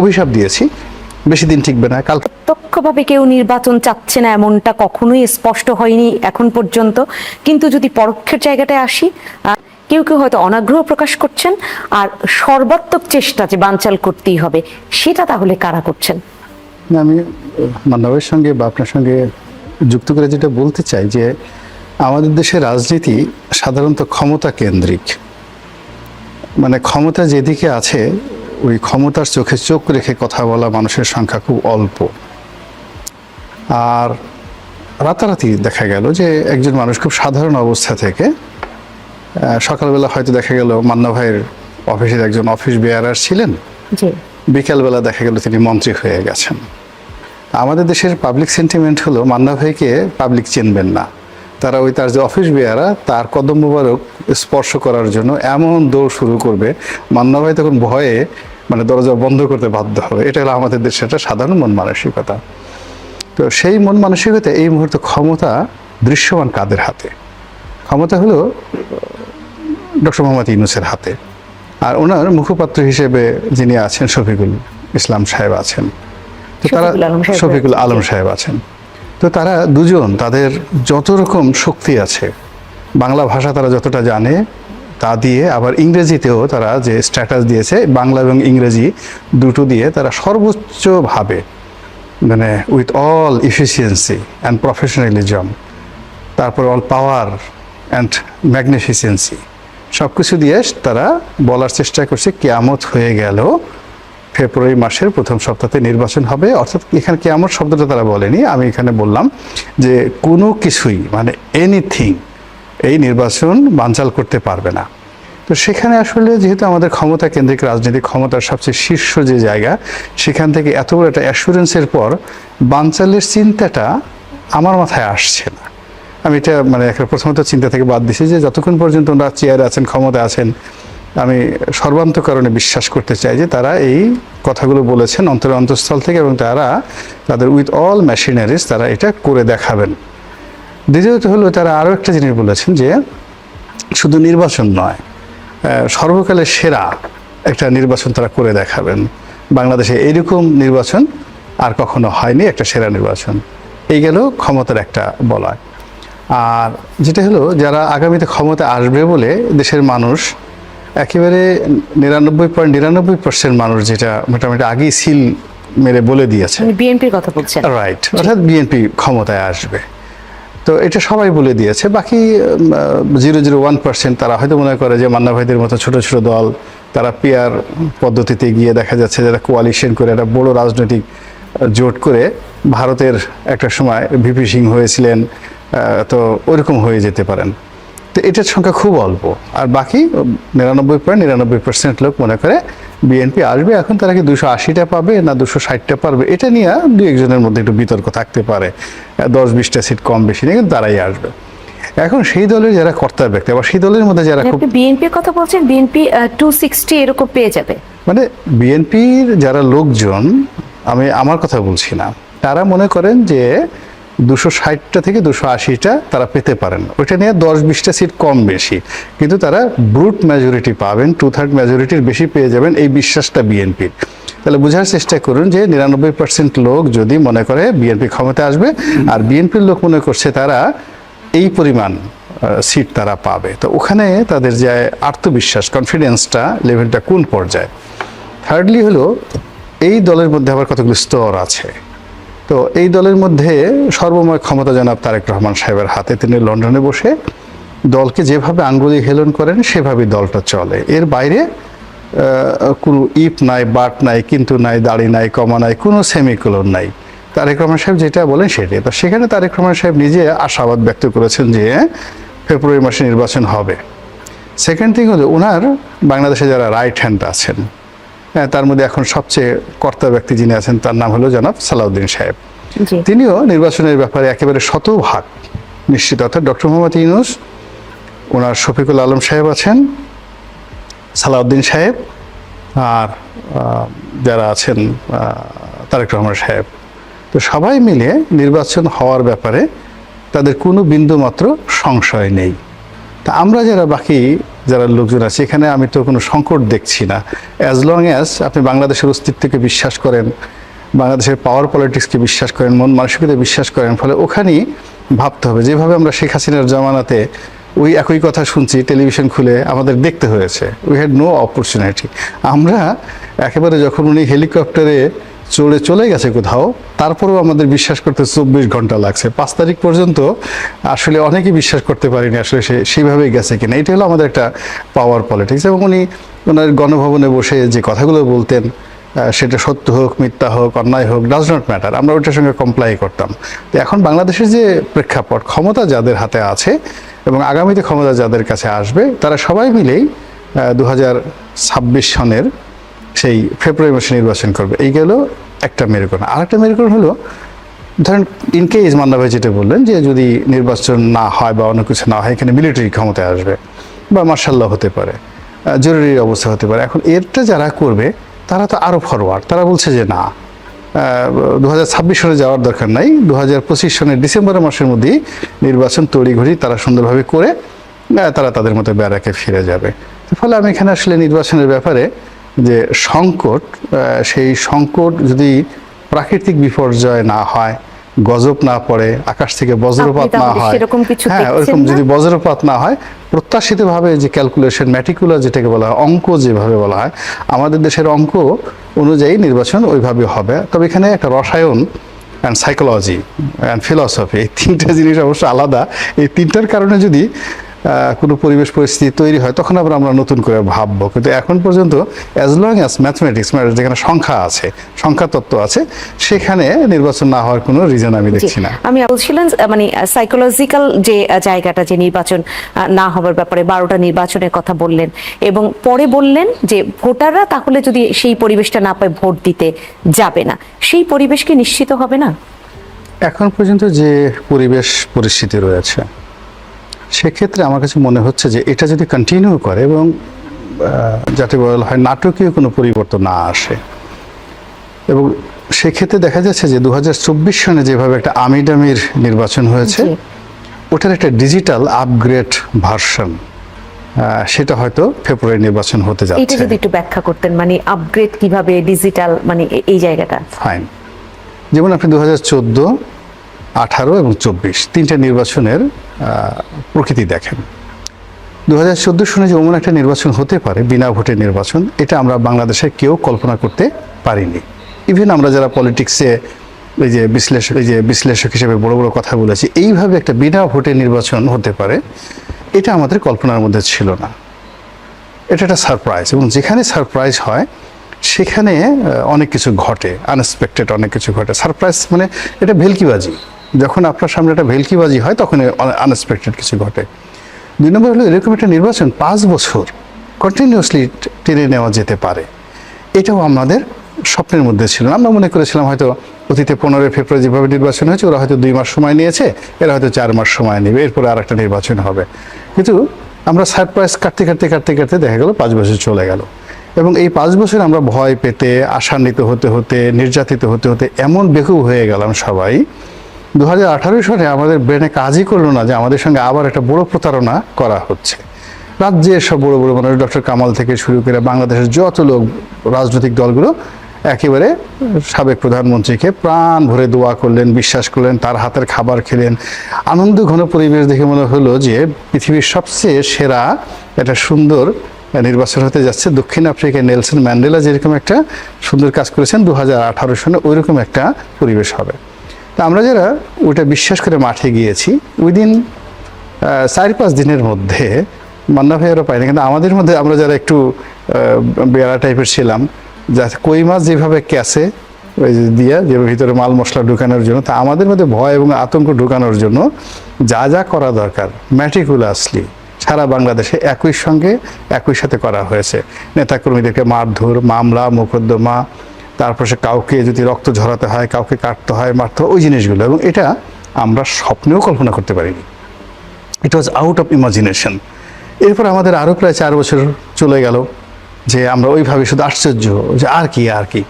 অভিশাপ দিয়েছি বেশি দিন টিকবে না কাল প্রত্যক্ষভাবে কেউ নির্বাচন চাচ্ছে না এমনটা কখনোই স্পষ্ট হয়নি এখন পর্যন্ত। কিন্তু যদি পরোক্ষের জায়গাটায় আসি কেউ কেউ হয়তো অনাগ্রহ প্রকাশ করছেন আর সর্বাত্মক চেষ্টা যে বানচাল করতেই হবে সেটা তাহলে কারা করছেন? না, আমি মান্নাবের সঙ্গে বা আপনার সঙ্গে যুক্ত করে যেটা বলতে চাই যে আমাদের দেশের রাজনীতি সাধারণত ক্ষমতা কেন্দ্রিক। মানে ক্ষমতা যেদিকে আছে ওই ক্ষমতার চোখে চোখ রেখে কথা বলা মানুষের সংখ্যা খুব অল্প। আর রাতারাতি দেখা গেল যে একজন মানুষ খুব সাধারণ অবস্থা থেকে সকালবেলা হয়তো দেখা গেল মান্না ভাইয়ের অফিসের একজন অফিস বেয়ারার ছিলেন। বিকালবেলা দেখা গেল তিনি মন্ত্রী হয়ে গেছেন। আমাদের দেশের পাবলিক সেন্টিমেন্ট হলো মান্না ভাইকে পাবলিক চিনবেন না। তারা ওই তার যে অফিস বেয়ারা তার কদম মুবারক স্পর্শ করার জন্য এমন দৌড় শুরু করবে মান্না ভাই তখন ভয়ে মানে দরজা বন্ধ করতে বাধ্য হবে। এটা হলো আমাদের দেশের একটা সাধারণ মন মানসিকতা। তো সেই মন মানসিকতা এই মুহূর্তে ক্ষমতা দৃশ্যমান কাদের হাতে? ক্ষমতা হলো ডক্টর মোহাম্মদ ইউনুসের হাতে। আর ওনার মুখপাত্র হিসেবে যিনি আছেন শফিকুল ইসলাম সাহেব আছেন। তো তারা শফিকুল আলম। সাহেব আছেন। তো তারা দুজন, তাদের যত রকম শক্তি আছে, বাংলা ভাষা তারা যতটা জানে, তা দিয়ে আবার ইংরেজিতেও তারা যে স্ট্যাটাস দিয়েছে, বাংলা এবং ইংরেজি দুটো দিয়ে তারা সর্বোচ্চভাবে মানে with all efficiency and professionalism তারপর অল পাওয়ার অ্যান্ড ম্যাগনিফিসেন্সি সব কিছু দিয়ে তারা বলার চেষ্টা করছে, কেয়ামত হয়ে গেল ফেব্রুয়ারি মাসের প্রথম সপ্তাহে নির্বাচন হবে। অর্থাৎ এখানে কেয়ামত শব্দটা তারা বলেনি? আমি এখানে বললাম যে কোনো কিছুই মানে এনিথিং এই নির্বাচন বানচাল করতে পারবে না। তো সেখানে আসলে যেহেতু আমাদের ক্ষমতা কেন্দ্রিক রাজনীতি ক্ষমতার সবচেয়ে শীর্ষ যে জায়গা, সেখান থেকে এত বড় একটা অ্যাসুরেন্সের পর বানচালের চিন্তাটা আমার মাথায় আসছে না। আমি এটা মানে একটা প্রথমত চিন্তা থেকে বাদ দিছি যে যতক্ষণ পর্যন্ত ওনারা চেয়ারে আছেন ক্ষমতা আছেন আমি সর্বান্তকরণে বিশ্বাস করতে চাই যে তারা এই কথাগুলো বলেছেন অন্তর অন্তঃস্থল থেকে এবং তারা তাদের উইথ অল মেশিনারিজ তারা এটা করে দেখাবেন। দ্বিতীয়ত হলো তারা আরও একটা জিনিস বলেছেন যে শুধু নির্বাচন নয় সর্বকালের সেরা একটা নির্বাচন তারা করে দেখাবেন। বাংলাদেশে এরকম নির্বাচন আর কখনো হয়নি, একটা সেরা নির্বাচন। এই গেল ক্ষমতার একটা বলা আর যেটা হলো, যারা আগামীতে ক্ষমতা আসবে বলে দেশের মানুষ একেবারে নিরানব্বই পয়েন্ট নিরানব্বই পার্সেন্ট মানুষ যেটা মোটামুটি আগেই সিল মেরে বলে দিয়েছে। বিএনপির কথা বলছেন। রাইট অর্থাৎ বিএনপি ক্ষমতায় আসবে। তো এটা সবাই বলে দিয়েছে বাকি জিরো জিরো ওয়ান পার্সেন্ট তারা হয়তো মনে করে যে মান্না ভাইদের মতো ছোট ছোট দল তারা পিয়ার পদ্ধতিতে গিয়ে দেখা যাচ্ছে যারা কোয়ালিশন করে একটা বড় রাজনৈতিক জোট করে ভারতের একটা সময় ভিপি সিং হয়েছিলেন তো ওরকম হয়ে যেতে পারেন। এটার সংখ্যা খুব অল্প। আর বাকি নিরানব্বই পয়েন্ট নিরানব্বই পার্সেন্ট লোক মনে করে বিএনপি আসবে এখন তারা কি দুশো আশিটা পাবে না দুশো ষাটটা পারবে? এটা নিয়ে দু একজনের মধ্যে একটু বিতর্ক থাকতে পারে। দশ বিশটা সিট কম বেশি নিয়ে কিন্তু তারাই আসবে। এখন সেই দলের যারা কর্তা ব্যক্তি আবার সেই দলের মধ্যে যারা খুব বিএনপির কথা বলছেন বিএনপি টু সিক্সটি এরকম পেয়ে যাবে। মানে বিএনপির যারা লোকজন আমি আমার কথা বলছি না তারা মনে করেন যে দুশো ষাটটা থেকে দুশো আশিটা তারা পেতে পারেন। ওইটা নিয়ে দশ বিশটা সিট কম বেশি। কিন্তু তারা ব্রুট মেজরিটি পাবেন টু থার্ড মেজরিটির বেশি পেয়ে যাবেন এই বিশ্বাসটা বিএনপির তাহলে বোঝার চেষ্টা করুন যে নিরানব্বই পার্সেন্ট লোক যদি মনে করে বিএনপি ক্ষমতা আসবে, আর বিএনপির লোক মনে করছে তারা এই পরিমাণ সিট তারা পাবে। তো ওখানে তাদের যে আত্মবিশ্বাস কনফিডেন্সটা লেভেলটা কোন পর্যায়ে? থার্ডলি হলো, এই দলের মধ্যে আবার কতগুলো স্তর আছে? তো এই দলের মধ্যে সর্বময় ক্ষমতা জনাব তারেক রহমান সাহেবের হাতে তিনি লন্ডনে বসে দলকে যেভাবে আঙ্গুলি হেলন করেন, সেভাবেই দলটা চলে। এর বাইরে কোনো ইপ নাই, বাট নাই, কিন্তু নাই, দাড়ি নাই, কমা নাই, কোনো সেমিকোলন নাই। তারেক রহমান সাহেব যেটা বলেন সেটাই। তো সেখানে তারেক রহমান সাহেব নিজে আশাবাদ ব্যক্ত করেছেন যে ফেব্রুয়ারি মাসে নির্বাচন হবে। সেকেন্ড থিং হলো ওনার বাংলাদেশে যারা রাইট হ্যান্ড আছেন তার মধ্যে এখন সবচেয়ে কর্তা ব্যক্তি যিনি আছেন তার নাম হলো জনাব সালাউদ্দিন সাহেব। তিনিও নির্বাচনের ব্যাপারে একেবারে শতভাগ নিশ্চিত। অর্থাৎ ডক্টর মোহাম্মদ ইউনুস ওনার শফিকুল আলম সাহেব আছেন সালাউদ্দিন সাহেব আর যারা আছেন তারেক রহমান সাহেব। তো সবাই মিলে নির্বাচন হওয়ার ব্যাপারে তাদের কোনো বিন্দু মাত্র সংশয় নেই। তা আমরা যারা বাকি যারা লোকজন আছে, এখানে আমি তো কোনো সংকট দেখছি না। অ্যাজ লং অ্যাজ আপনি বাংলাদেশের অস্তিত্বকে বিশ্বাস করেন, বাংলাদেশের পাওয়ার পলিটিক্সকে বিশ্বাস করেন, মন মানসিকতা বিশ্বাস করেন, ফলে ওখানেই ভাবতে হবে। যেভাবে আমরা শেখ হাসিনার জমানাতে ওই একই কথা শুনছি টেলিভিশন খুলে আমাদের দেখতে হয়েছে। উই হ্যাড নো অপরচুনিটি আমরা একেবারে যখন উনি হেলিকপ্টারে চড়ে চলে গেছে কোথাও, তারপরেও আমাদের বিশ্বাস করতে চব্বিশ ঘণ্টা লাগছে। পাঁচ তারিখ পর্যন্ত আসলে অনেকেই বিশ্বাস করতে পারিনি আসলে সে সেইভাবেই গেছে কিনা। এটা হলো আমাদের একটা পাওয়ার পলিটিক্স এবং উনি ওনার গণভবনে বসে যে কথাগুলো বলতেন সেটা সত্য হোক, মিথ্যা হোক, অন্যায় হোক ডাজ নট ম্যাটার আমরা ওইটার সঙ্গে কমপ্লাই করতাম। তো এখন বাংলাদেশের যে প্রেক্ষাপট, ক্ষমতা যাদের হাতে আছে এবং আগামীতে ক্ষমতা যাদের কাছে আসবে, তারা সবাই মিলেই দু হাজার ছাব্বিশ সনের সেই ফেব্রুয়ারি মাসে নির্বাচন করবে। এই গেল একটা মেরুকরণ। আর একটা মেরুকরণ হলো, ধরেন ইন কেস মান্না ভাই যেটা বললেন যে যদি নির্বাচন না হয় বা অন্য কিছু না হয়, এখানে মিলিটারি ক্ষমতায় আসবে বা মার্শাল্লাহ হতে পারে জরুরি অবস্থা হতে পারে। এখন এরটা যারা করবে, তারা তো আরও ফরওয়ার্ড তারা বলছে যে না দু হাজার ছাব্বিশ সনে যাওয়ার দরকার নাই। দু হাজার পঁচিশ সনের ডিসেম্বর মাসের মধ্যেই নির্বাচন তড়িঘড়ি তারা সুন্দরভাবে করে তারা তাদের মতো ব্যারাকে ফিরে যাবে। ফলে আমি এখানে আসলে নির্বাচনের ব্যাপারে যে সংকট সেই সংকট যদি প্রাকৃতিক বিপর্যয় না হয় গজব না পড়ে আকাশ থেকে বজ্রপাত না হয় হ্যাঁ ওরকম যদি বজ্রপাত না হয় প্রত্যাশিতভাবে যে ক্যালকুলেশন ম্যাটিকুলার যেটাকে বলা হয় অঙ্ক যেভাবে বলা হয় আমাদের দেশের অঙ্ক অনুযায়ী নির্বাচন ওইভাবে হবে। তবে এখানে একটা রসায়ন অ্যান্ড সাইকোলজি অ্যান্ড ফিলসফি এই তিনটা জিনিস অবশ্য আলাদা। এই তিনটার কারণে যদি কোনো পরিবেশ পরিস্থিতি তৈরি হয় তখন আবার আমরা নতুন করে ভাববো। কিন্তু এখন পর্যন্ত অ্যাজ লং অ্যাজ ম্যাথমেটিক্স যেখানে সংখ্যা আছে সংখ্যা তত্ত্ব আছে সেখানে নির্বাচন না হওয়ার কোনো রিজন আমি দেখছি না। আমি বলছিলেন আহ, মানে সাইকোলজিক্যাল যে জায়গাটা যে নির্বাচন না হবার ব্যাপারে বারোটা নির্বাচনের কথা বললেন এবং পরে বললেন যে ভোটাররা তাহলে যদি সেই পরিবেশটা না পায় ভোট দিতে যাবে না। সেই পরিবেশ কি নিশ্চিত হবে না? এখন পর্যন্ত যে পরিবেশ পরিস্থিতি রয়েছে সেক্ষেত্রে আমার কাছে মনে হচ্ছে যে এটা যদি কন্টিনিউ করে এবং যাতে বলা হয় নাটকীয় কোনো পরিবর্তন না আসে এবং সেক্ষেত্রে দেখা যাচ্ছে যে দু সনে যেভাবে একটা আমিডামির নির্বাচন হয়েছে ওটার একটা ডিজিটাল আপগ্রেড ভার্সন সেটা হয়তো ফেব্রুয়ারি নির্বাচন হতে এটা যাচ্ছে যদি একটু ব্যাখ্যা করতেন মানে আপগ্রেড কীভাবে ডিজিটাল মানে এই জায়গাটা? ফাইন যেমন আপনি দু হাজার চোদ্দ আঠারো এবং চব্বিশ তিনটা নির্বাচনের প্রকৃতি দেখেন। দু হাজার চোদ্দ সনে যে অমন একটা নির্বাচন হতে পারে, বিনা ভোটের নির্বাচন, এটা আমরা বাংলাদেশে কেউ কল্পনা করতে পারিনি। ইভেন আমরা যারা পলিটিক্সে এই যে বিশ্লেষক এই যে বিশ্লেষক হিসেবে বড় বড় কথা বলেছি, এইভাবে একটা বিনা ভোটের নির্বাচন হতে পারে, এটা আমাদের কল্পনার মধ্যে ছিল না। এটা একটা সারপ্রাইজ এবং যেখানে সারপ্রাইজ হয়, সেখানে অনেক কিছু ঘটে আনএক্সপেক্টেড অনেক কিছু ঘটে। সারপ্রাইজ মানে এটা ভেলকিবাজি। যখন আপনার সামনে একটা ভেলকিবাজি হয়, তখন আনএক্সপেক্টেড কিছু ঘটে। দুই নম্বর হলো, এরকম একটা নির্বাচন পাঁচ বছর কন্টিনিউয়াসলি টেনে নেওয়া যেতে পারে। এটাও আমাদের স্বপ্নের মধ্যে ছিল আমরা মনে করেছিলাম হয়তো অতীতে পনেরোই ফেব্রুয়ারি যেভাবে নির্বাচন হয়েছে, ওরা হয়তো দুই মাস সময় নিয়েছে, এরা হয়তো চার মাস সময় নেবে, এরপরে আর একটা নির্বাচন হবে। কিন্তু আমরা সারপ্রাইজ কাটতে কাটতে কাটতে কাটতে দেখা গেল পাঁচ বছর চলে গেল। এবং এই পাঁচ বছর আমরা ভয় পেতে, আশান্বিত হতে হতে, নির্যাতিত হতে হতে এমন বেকুব হয়ে গেলাম সবাই দু হাজার আঠারো সালে আমাদের ব্রেনে কাজই করল না যে আমাদের সঙ্গে আবার একটা বড় প্রতারণা করা হচ্ছে। রাজ্যের সব বড় বড় মানুষ, ডক্টর কামাল থেকে শুরু করে বাংলাদেশের যত লোক, রাজনৈতিক দলগুলো একেবারে সাবেক প্রধানমন্ত্রীকে প্রাণ ভরে দোয়া করলেন, বিশ্বাস করলেন, তার হাতের খাবার খেলেন। আনন্দ ঘন পরিবেশ দেখে মনে হলো যে পৃথিবীর সবচেয়ে সেরা একটা সুন্দর নির্বাচন হতে যাচ্ছে। দক্ষিণ আফ্রিকায় নেলসন ম্যান্ডেলা যেরকম একটা সুন্দর কাজ করেছেন দু হাজার আঠারো সনে ওইরকম একটা পরিবেশ হবে। তা আমরা যারা ওটা বিশ্বাস করে মাঠে গিয়েছি উইদিন চার পাঁচ দিনের মধ্যে মান্না ভাইয়েরও পাইনি কিন্তু আমাদের মধ্যে আমরা যারা একটু বেড়া টাইপের ছিলাম, যা কই মাছ যেভাবে ক্যাসে দিয়া, যে ভিতরে মাল মশলা ঢুকানোর জন্য, তা আমাদের মধ্যে ভয় এবং আতঙ্ক ঢুকানোর জন্য যা যা করা দরকার ম্যাটিকুলাসলি সারা বাংলাদেশে একই সঙ্গে একই সাথে করা হয়েছে। নেতাকর্মীদেরকে মারধর, মামলা, মোকদ্দমা তারপর সে কাউকে যদি রক্ত ঝরাতে হয়, কাউকে কাটতে হয়, মারতে হয়, ওই জিনিসগুলো। এবং এটা আমরা স্বপ্নেও কল্পনা করতে পারিনি। It was out of imagination এরপর আমাদের আরও প্রায় চার বছর চলে গেল যে আমরা ওইভাবে শুধু আশ্চর্য যে আর কি আর কি।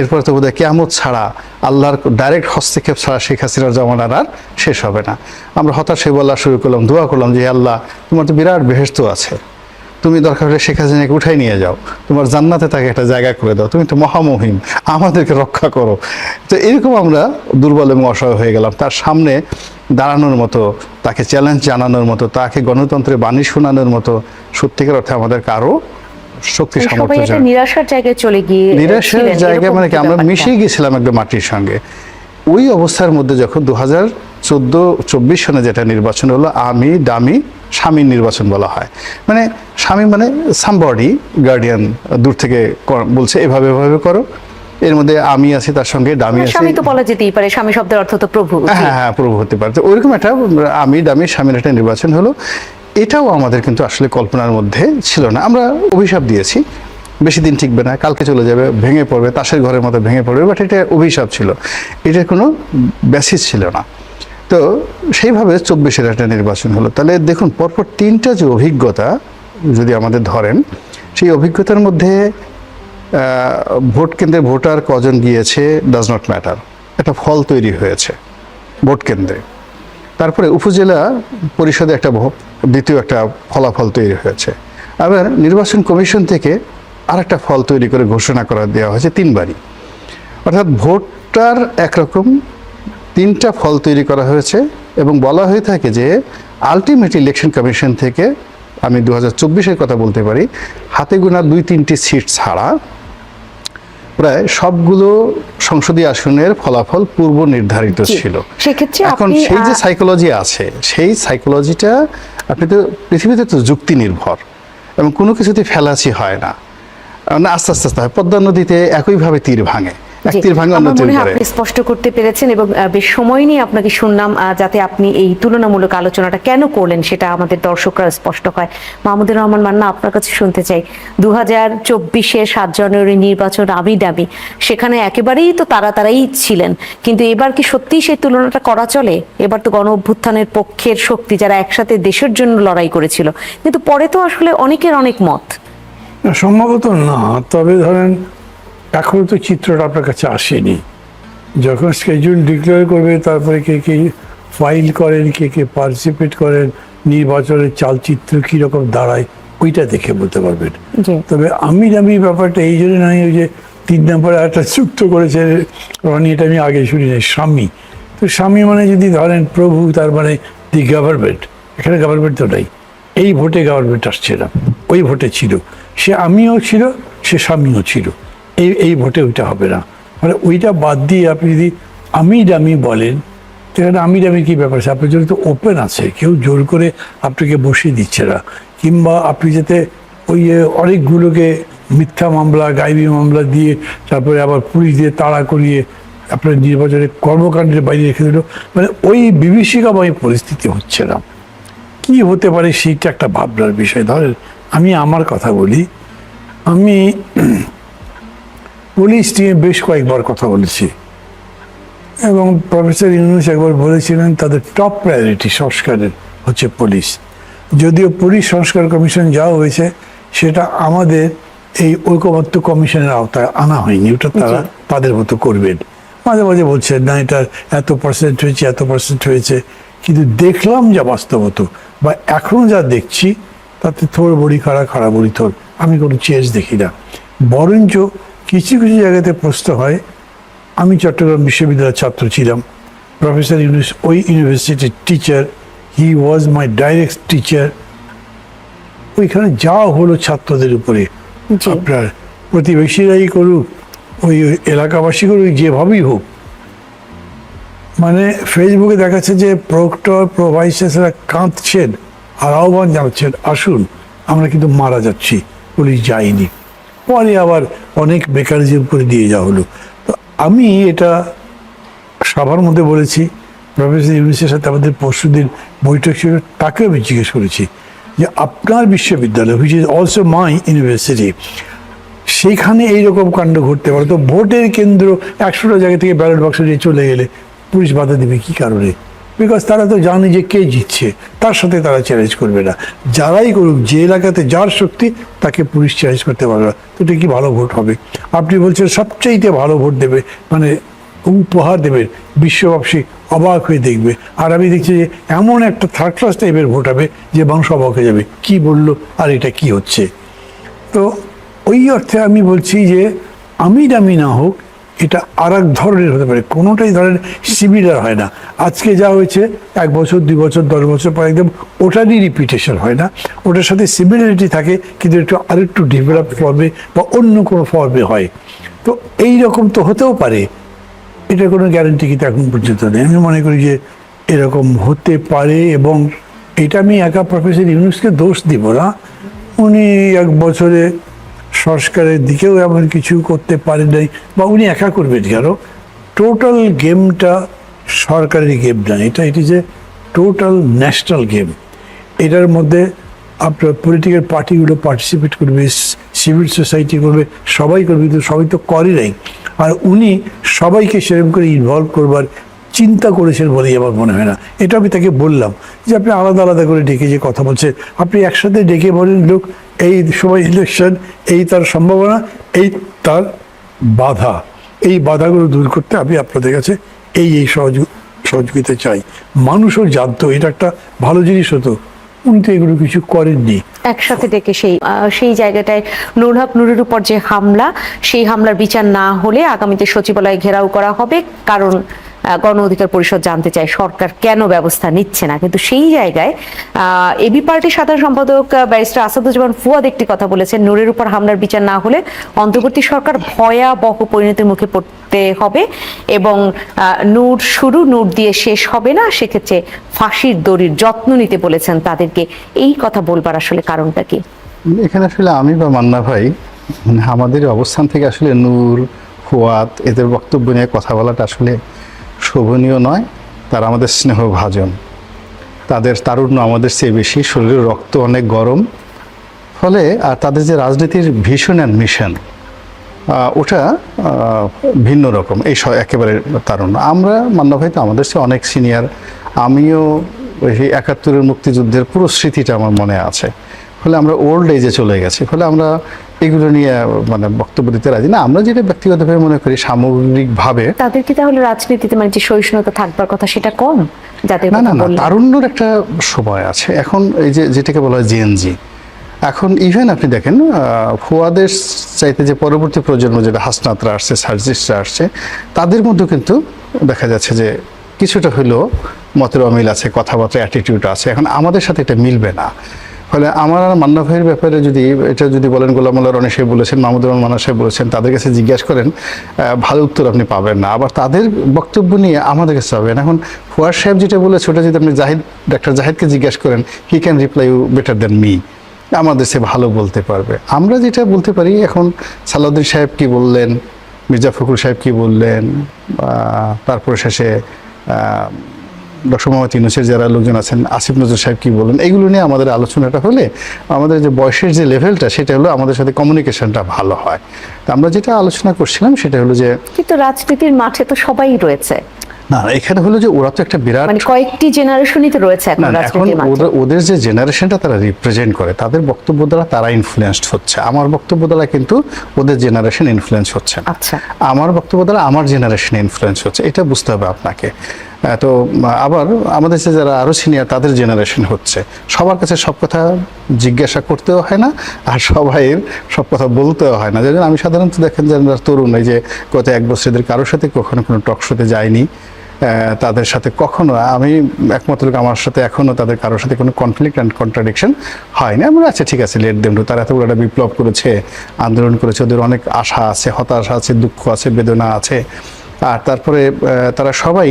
এরপর তো বোধহয় কেয়ামত ছাড়া, আল্লাহর ডাইরেক্ট হস্তক্ষেপ ছাড়া শেখ হাসিনার জমানার আর শেষ হবে না। আমরা হতাশ বলা শুরু করলাম, দোয়া করলাম যে আল্লাহ, তোমার তো বিরাট বেহেস্ত আছে। তুমি দরকার হলে শেখ হাসিনাকে উঠাই নিয়ে যাও। তোমার জান্নাতে তাকে একটা জায়গা করে দাও। তুমি তো মহামহিম আমাদেরকে রক্ষা করো। তো এরকম আমরা দুর্বল এবং অসহায় হয়ে গেলাম। তার সামনে দাঁড়ানোর মতো তাকে চ্যালেঞ্জ জানানোর মতো তাকে গণতন্ত্রের বাণী শোনানোর মতো সত্যিকার অর্থে আমাদের কারও শক্তি সামর্থ্য নিরাশার জায়গায় চলে গিয়ে নিরাশের ছিলেন, জায়গা এরকম মানে কি? আমরা মিশে গেছিলাম একদম মাটির সঙ্গে। ওই অবস্থার মধ্যে যখন দু হাজার চোদ্দ চব্বিশ সনে যেটা নির্বাচন হলো আমি দামি স্বামীর নির্বাচন বলা হয়। মানে স্বামী মানে সামবডি গার্ডিয়ান দূর থেকে বলছে এভাবে এভাবে করো। এর মধ্যে আমি আছি তার সঙ্গে দামি আছি। স্বামী তো বলা যেতেই পারে স্বামী শব্দের অর্থ তো প্রভু হ্যাঁ হ্যাঁ প্রভু হতে পারে। তো ওইরকম একটা আমি দামি স্বামীর একটা নির্বাচন হলো। এটাও আমাদের কিন্তু আসলে কল্পনার মধ্যে ছিল না। আমরা অভিশাপ দিয়েছি। বেশি দিন টিকবে না কালকে চলে যাবে ভেঙে পড়বে তাসের ঘরের মতো ভেঙে পড়বে বাট এটা অভিশাপ ছিল। এটা কোনো বেসিস ছিল না। তো সেইভাবে চব্বিশের একটা নির্বাচন হলো। তাহলে দেখুন পরপর তিনটা যে অভিজ্ঞতা যদি আমাদের ধরেন, সেই অভিজ্ঞতার মধ্যে ভোট কেন্দ্রে ভোটার কজন গিয়েছে ডাজ নট ম্যাটার একটা ফল তৈরি হয়েছে ভোট কেন্দ্রে। তারপরে উপজেলা পরিষদে একটা দ্বিতীয় একটা ফলাফল তৈরি হয়েছে। আবার নির্বাচন কমিশন থেকে আরেকটা ফল তৈরি করে ঘোষণা করা দেওয়া হয়েছে তিনবারই। অর্থাৎ ভোটটার একরকম তিনটা ফল তৈরি করা হয়েছে এবং বলা হয়ে থাকে যে আলটিমেট ইলেকশন কমিশন থেকে আমি দু হাজার চব্বিশের কথা বলতে পারি হাতে গোনা দুই তিনটি সিট ছাড়া প্রায় সবগুলো সংসদীয় আসনের ফলাফল পূর্ব নির্ধারিত ছিল। সেক্ষেত্রে এখন সেই যে সাইকোলজি আছে সেই সাইকোলজিটা আপনি তো পৃথিবীতে তো যুক্তি নির্ভর এবং কোনো কিছুতে ফেলাচি হয় না। না আস্তে আস্তে আস্তে হয় পদ্মা নদীতে একইভাবে তীর ভাঙে। অন্য আপনি স্পষ্ট করতে পেরেছেন এবং বেশ সময় নিয়ে আপনাকে শুনলাম যাতে আপনি এই তুলনামূলক আলোচনাটা কেন করলেন সেটা আমাদের দর্শকরা স্পষ্ট হয়। মাহমুদুর রহমান মান্না আপনার কাছে শুনতে চাই। দু হাজার চব্বিশে সাত জানুয়ারি নির্বাচন আবি দাবি সেখানে একেবারেই তো তারা তারাই ছিলেন। কিন্তু এবার কি সত্যিই সেই তুলনাটা করা চলে? এবার তো গণ অভ্যুত্থানের পক্ষের শক্তি যারা একসাথে দেশের জন্য লড়াই করেছিল। কিন্তু পরে তো আসলে অনেকের অনেক মত। সম্ভবত না। তবে ধরেন এখনও তো চিত্রটা আপনার কাছে আসেনি। যখন স্কেজুল ডিক্লেয়ার করবে তারপরে কে কে ফাইল করেন কে কে পার্টিসিপেট করেন নির্বাচনের চালচিত্র কীরকম দাঁড়ায় ওইটা দেখে বলতে পারবেন। তবে আমি আমি ব্যাপারটা এই জন্য নয় ওই যে তিন নম্বরে একটা চুক্ত করেছে রনি এটা আমি আগে শুনি নাই স্বামী। তো স্বামী মানে যদি ধরেন প্রভু তার মানে দি গভর্নমেন্ট এখানে গভর্নমেন্ট তো নাই। এই ভোটে গভর্নমেন্ট আসছে না ওই ভোটে ছিল। সে আমিও ছিল সে স্বামীও ছিল। এই এই ভোটে ওইটা হবে না। মানে ওইটা বাদ দিয়ে আপনি যদি আমি দামি বলেন, সেখানে আমি দামি কি ব্যাপার আছে? আপনার জন্য তো ওপেন আছে। কেউ জোর করে আপনাকে বসিয়ে দিচ্ছে না। কিংবা আপনি যাতে ওই অনেকগুলোকে মিথ্যা মামলা, গাইবি মামলা দিয়ে তারপরে আবার পুলিশ দিয়ে তাড়া করিয়ে আপনার নির্বাচনের কর্মকাণ্ডের বাইরে রেখে দিল। মানে ওই বিভীষিকাময় পরিস্থিতি হচ্ছে না। কি হতে পারে সেইটা একটা ভাবনার বিষয়। ধরেন আমি আমার কথা বলি, আমি পুলিশ নিয়ে বেশ কয়েকবার কথা বলেছি। এবং প্রফেসর ইউনুস একবার বলেছিলেন তাদের টপ প্রায়োরিটি সংস্কারের হচ্ছে পুলিশ। যদিও পুলিশ সংস্কার কমিশন যাওয়া হয়েছে সেটা আমাদের এই ঐকমত্য কমিশনের আওতায় আনা হয়নি। ওটা তারা তাদের মতো করবেন। মাঝে মাঝে বলছেন না এটা এত পার্সেন্ট হয়েছে এত পার্সেন্ট হয়েছে। কিন্তু দেখলাম যা বাস্তবত বা এখনও যা দেখছি তাতে থোর বড়ি খাড়া খাড়া বড়ি থোর আমি কোনো চেঞ্জ দেখি না। বরঞ্চ কিছু কিছু জায়গাতে প্রশ্ন হয়। আমি চট্টগ্রাম বিশ্ববিদ্যালয়ের ছাত্র ছিলাম। প্রফেসর ইউনুস ওই ইউনিভার্সিটির teacher he was my direct teacher ওইখানে যা হলো ছাত্রদের উপরে। আপনার প্রতিবেশীরাই করুক ওই এলাকাবাসী করুক যেভাবেই হোক। মানে ফেসবুকে দেখাচ্ছে যে প্রক্টর প্রভাইসেসরা কাঁদছেন আর আহ্বান জানাচ্ছেন আসুন আমরা কিন্তু মারা যাচ্ছি পুলিশ যায়নি। পরে আবার অনেক মেকানিজম করে দিয়ে যাওয়া হলো। তো আমি এটা সবার মধ্যে বলেছি প্রফেসর ইউনিসের সাথে আমাদের পরশুদিন বৈঠক ছিল তাকে আমি জিজ্ঞেস করেছি যে আপনার বিশ্ববিদ্যালয় which is also my university সেইখানে এইরকম কাণ্ড ঘটতে পারে? তো ভোটের কেন্দ্র একশোটা জায়গা থেকে ব্যালট বাক্স নিয়ে চলে গেলে পুলিশ বাধা দেবে কী কারণে? বিকজ তারা তো জানে যে কে জিতছে, তার সাথে তারা চ্যালেঞ্জ করবে না। যারাই করুক, যে এলাকাতে যার শক্তি, তাকে পুলিশ চ্যালেঞ্জ করতে পারবে না। তো এটা কি ভালো ভোট হবে? আপনি বলছেন সবচাইতে ভালো ভোট দেবে মানে উপহার দেবেন বিশ্ববাসী অবাক হয়ে দেখবে। আর আমি দেখছি যে এমন একটা থার্ড ক্লাস টাইপের ভোট হবে, যে মানুষ অবাক হয়ে যাবে, কি বলল আর এটা কি হচ্ছে? তো ওই অর্থে আমি বলছি যে, আমি দামি না হোক এটা আর এক ধরনের হতে পারে। কোনোটাই ধরেন সিমিলার হয় না। আজকে যা হয়েছে, এক বছর, দুই বছর, দশ বছর পর একদম ওটারই রিপিটেশন হয় না। ওটার সাথে সিমিলারিটি থাকে, কিন্তু একটু আরেকটু ডেভেলপ ফর্মে বা অন্য কোনো ফর্মে হয়। তো এই রকম তো হতেও পারে। এটা কোনো গ্যারান্টি কিন্তু এখন পর্যন্ত নেই। আমি মনে করি যে এরকম হতে পারে এবং এটা আমি একা প্রফেসর ইউনুসকে দোষ দিব না। উনি এক বছরে সংস্কারের দিকেও এমন কিছু করতে পারেন নাই, বা উনি একা করবেন কেন? টোটাল গেমটা সরকারি গেম না, এটা এটি যে টোটাল ন্যাশনাল গেম এটার মধ্যে আপনার পলিটিক্যাল পার্টিগুলো পার্টিসিপেট করবে সিভিল সোসাইটি করবে, সবাই করবে, কিন্তু সবাই তো করে নাই। আর উনি সবাইকে সেরকম করে ইনভলভ করবার চিন্তা করেছেন বলেই আমার মনে হয় না। এটা আমি তাকে বললাম যে, আপনি আলাদা আলাদা করে ডেকে যে কথা বলছেন। আপনি একসাথে ডেকে বলেন লোক এই সময় ইলেকশন এই তার সম্ভাবনা, এই তার বাধা। এই বাধাগুলো দূর করতে আমি আপনাদের কাছে এই এই সহযোগ সহযোগিতা চাই। মানুষও জানতো, এটা একটা ভালো জিনিস হতো। উনি তো এগুলো কিছু করেননি। একসাথে ডেকে সেই সেই জায়গাটায় নুরুল হক নুরের উপর যে হামলা, সেই হামলার বিচার না হলে আগামীতে সচিবালয় ঘেরাও করা হবে। কারণ গণ অধিকার পরিষদ জানতে চায়, সরকার কেন ব্যবস্থা নিচ্ছে না? কিন্তু সেই জায়গায় এবি পার্টির সাধারণ সম্পাদক ব্যারিস্টার আসাদুজ্জামান ফুয়াদ একটি কথা বলেছেন, নূরের উপর হামলার বিচার না হলে অন্তর্বর্তী সরকার ভয়াবহ পরিণতির মুখে পড়তে হবে এবং নূর শুরু, নূর দিয়ে শেষ হবে না। সেক্ষেত্রে ফাঁসির দড়ির যত্ন নিতে বলেছেন তাদেরকে। এই কথা বলবার আসলে কারণটা কি? এখানে আসলে আমি বা মান্না ভাই মানে আমাদের অবস্থান থেকে আসলে নূর, ফুয়াদ, এদের বক্তব্য নিয়ে কথা বলাটা আসলে শোভনীয় নয়, তারা আমাদের স্নেহভাজন। তাদের তারুণ্য আমাদের চেয়ে বেশি, শরীরের রক্ত অনেক গরম। ফলে, আর তাদের যে রাজনীতির ভিশন অ্যান্ড মিশন ওটা ভিন্ন রকম, এই একেবারে তারুণ্য। আমরা মান্না ভাই তো আমাদের চেয়ে অনেক সিনিয়র আমিও ওই একাত্তরের মুক্তিযুদ্ধের পুরো স্মৃতিটা আমার মনে আছে। ফলে আমরা ওল্ড এজে চলে গেছি। ফলে আমরা এগুলো নিয়ে মানে বক্তব্য দিতে রাজি। না আমরা যেটা ব্যক্তিগতভাবে মনে করি সামগ্রিকভাবে তাদের কি তাহলে রাজনীতিতে মানে যে সহিষ্ণুতা থাকবার কথা সেটা কম? যাদের না না না তারুণ্যর একটা সময় আছে। এখন এই যে যেটাকে বলা হয় জেএনজি এখন ইভেন আপনি দেখেন ফুয়াদের চাইতে যে পরবর্তী প্রজন্ম যেটা হাসনাতরা আসছে সার্জিস্টরা আসছে তাদের মধ্যে কিন্তু দেখা যাচ্ছে যে কিছুটা হলেও মতের অমিল আছে কথাবার্তা অ্যাটিটিউড আছে। এখন আমাদের সাথে এটা মিলবে না। ফলে আমার আর মান্না ভাইয়ের ব্যাপারে যদি এটা যদি বলেন, গোলাম আল্লাহ রনি সাহেব বলেছেন মাহমুদুর রহমান মান্না সাহেব বলেছেন, তাদের কাছে জিজ্ঞাসা করেন ভালো উত্তর আপনি পাবেন না। আবার তাদের বক্তব্য নিয়ে আমাদের কাছে পাবেন। এখন ফুয়ার সাহেব যেটা বলেছে, ওটা যদি আপনি জাহিদ, ডাক্তার জাহিদকে জিজ্ঞাসা করেন he can reply you better than me আমাদের সে ভালো বলতে পারবে। আমরা যেটা বলতে পারি, এখন সালাউদ্দিন সাহেব কি বললেন, মির্জা ফখরুল সাহেব কি বললেন তারপরে শেষে ডক্টর মোহাম্মদ ইউনুসের যারা লোকজন আছেন আসিফ নজরুল সাহেব কি বলেন এগুলো নিয়ে আমাদের আলোচনাটা হলে আমাদের যে বয়সের যে লেভেলটা সেটা হলো আমাদের সাথে কমিউনিকেশনটা ভালো হয়। তো আমরা যেটা আলোচনা করছিলাম সেটা হলো যে কিন্তু রাজনীতির মাঠে তো সবাই রয়েছে। না এখানে হলো যে ওরা তো একটা বিরাট মানে কয়েকটি জেনারেশনই তো রয়েছে এখন ওদের ওদের যে জেনারেশনটা তারা রিপ্রেজেন্ট করে তাদের বক্তব্য দ্বারা তারা ইনফ্লুয়েসড হচ্ছে। আমার বক্তব্য দ্বারা কিন্তু ওদের জেনারেশন ইনফ্লুয়েন্স হচ্ছে না। আচ্ছা। আমার বক্তব্য দ্বারা আমার জেনারেশন ইনফ্লুয়েন্স হচ্ছে। এটা বুঝতে হবে আপনাকে। তো, আবার আমাদের যে যারা আরও সিনিয়র তাদের জেনারেশন হচ্ছে। সবার কাছে সব কথা জিজ্ঞাসা করতেও হয় না, আর সবাই সব কথা বলতেও হয় না। যেমন আমি সাধারণত দেখেন যে যারা তরুণ, এই যে গত এক বছর এদের কারোর সাথে কখনো কোনো টক শোতে যায়নি তাদের সাথে কখনো, আমি একমাত্র আমার সাথে এখনও তাদের কারোর সাথে কোনো কনফ্লিক্ট অ্যান্ড কন্ট্রাডিকশন হয়নি। আমরা আচ্ছা ঠিক আছে লেট দেম তারা এত বড় একটা বিপ্লব করেছে, আন্দোলন করেছে, ওদের অনেক আশা আছে, হতাশা আছে, দুঃখ আছে, বেদনা আছে। আর তারপরে তারা সবাই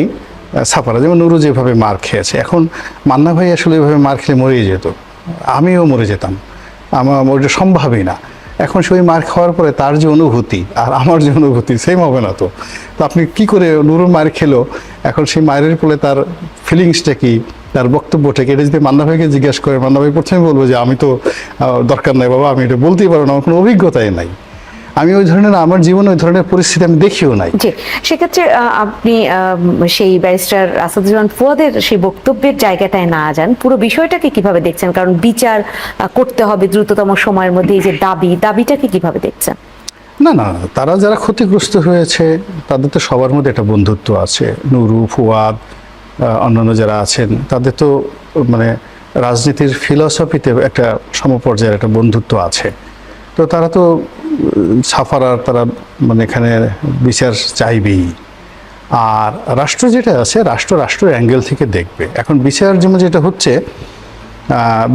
সাফারা, যেমন নুরু যেভাবে মার খেয়েছে। এখন মান্না ভাই আসলে এভাবে মার খেলে মরেই যেত। আমিও মরে যেতাম। আমার ওটা সম্ভবই না। এখন সেই মার খাওয়ার পরে তার যে অনুভূতি আর আমার যে অনুভূতি সেম হবে না তো। তো আপনি কি করে নুরুর মার খেলো? এখন সেই মায়ের ফলে তার ফিলিংসটা কি? তার বক্তব্যটা কি? এটা যদি মান্না ভাইকে জিজ্ঞেস করে, মান্না ভাই প্রথমে বলব যে, আমি তো দরকার নাই বাবা, আমি এটা বলতেই পারব না। আমার কোনো অভিজ্ঞতাই নাই। আমি ওই ধরনের আমার জীবনে ওই ধরনের পরিস্থিতি আমি দেখিও নাই। জি সেক্ষেত্রে আপনি সেই ব্যারিস্টার আসাদুজ্জামান ফুয়াদের সেই বক্তব্যের জায়গাটায় না যান। পুরো বিষয়টাকে কীভাবে দেখছেন? কারণ বিচার করতে হবে দ্রুততম সময়ের মধ্যে এই যে দাবি দাবিটাকে কীভাবে দেখছেন? না না তারা যারা ক্ষতিগ্রস্ত হয়েছে তাদের তো সবার মধ্যে একটা বন্ধুত্ব আছে। নুরু ফুয়াদ অন্যান্য যারা আছেন তাদের তো মানে রাজনীতির ফিলসফিতে একটা সমপর্যায়ের একটা বন্ধুত্ব আছে। তো তারা তো সাফারার তারা মানে এখানে বিচার চাইবেই। আর রাষ্ট্র যেটা আছে, রাষ্ট্র রাষ্ট্রের অ্যাঙ্গেল থেকে দেখবে। এখন বিচার যেমন যেটা হচ্ছে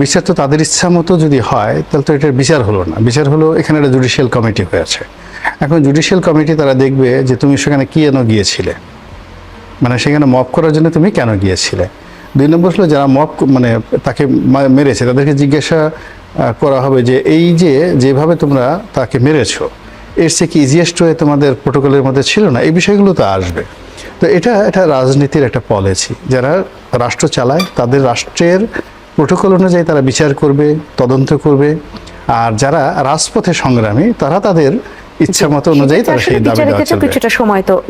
বিচার তো তাদের ইচ্ছা মতো যদি হয়, তাহলে তো এটার বিচার হলো না। বিচার হলো এখানে একটা জুডিশিয়াল কমিটি হয়েছে এখন জুডিশিয়াল কমিটি তারা দেখবে যে তুমি সেখানে কি যেন গিয়েছিলে? মানে সেখানে মপ করার জন্য তুমি কেন গিয়েছিলে? দুই নম্বর হলো যারা মপ মানে তাকে মেরেছে, তাদেরকে জিজ্ঞাসা করা হবে যে এই যে যেভাবে তোমরা তাকে মেরেছো এর চেয়ে কি ইজিয়েস্ট হয়ে তোমাদের প্রোটোকলের মধ্যে ছিল না? এই বিষয়গুলো তো আসবে। তো এটা এটা রাজনীতির একটা পলিসি যারা রাষ্ট্র চালায় তাদের রাষ্ট্রের প্রোটোকল অনুযায়ী তারা বিচার করবে তদন্ত করবে। আর যারা রাজপথে সংগ্রামী তারা তাদের ইচ্ছা মতো অনুযায়ী তারা সেই দাবি কিছুটা সময় তো